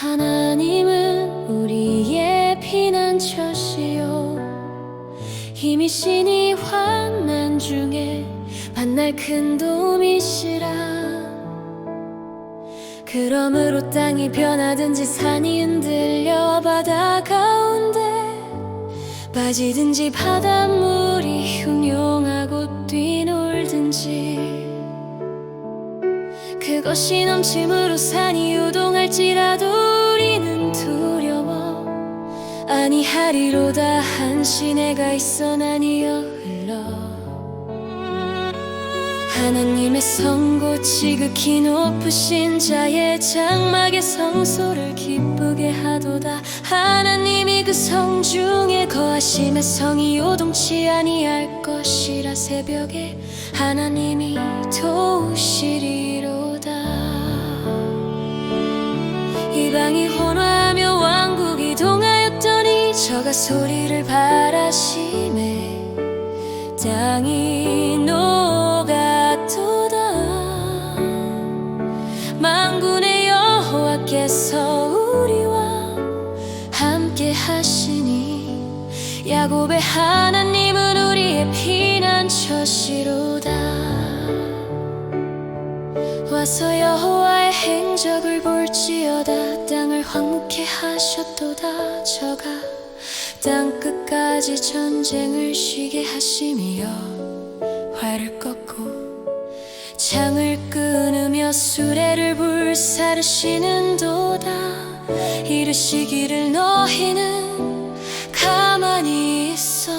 하나님은 우리의 피난처시요. 힘이 신이 환난 중에 만날 큰 도움이시라 그러므로 땅이 변하든지 산이 흔들려 바다 가운데 빠지든지 바닷물이 흉용하고 뛰놀든지 그것이 넘침으로 산이 요동할지라도 우리는 두려워. 아니하리로다. 한 시 내가 있어 나니여 흘러 하나님의 성고 지극히 높으신 자의 장막의 성소를 기쁘게 하도다. 하나님이 그 성 중에 거하심에 성이 요동치 아니할 것이라 새벽에 하나님이 도우시리로다. 이방이 혼화하며 왕국이 동하였더니 저가 소리를 바라심에 땅이 여호와께서 우리와 함께 하시니 야곱의 하나님은 우리의 피난처시로다. 와서 여호와의 행적을 볼지어다. 땅을 황무케 하셨도다. 저가 땅 끝까지 전쟁을 쉬게 하심이여 활을 꺾고 창을 끊으며 수레를 불사르시는 도다. 이르시기를 너희는 가만히 있어.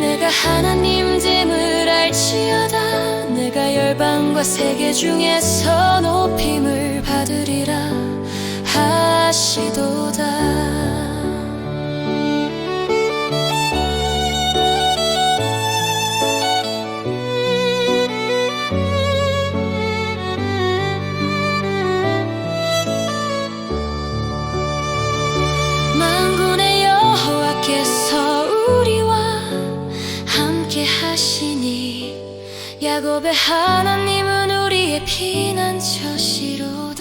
내가 하나님 됨을 알지어다. 내가 열방과 세계 중에서 높임을 받으리라 하시도 하시니 야곱의 하나님은 우리의 피난처시로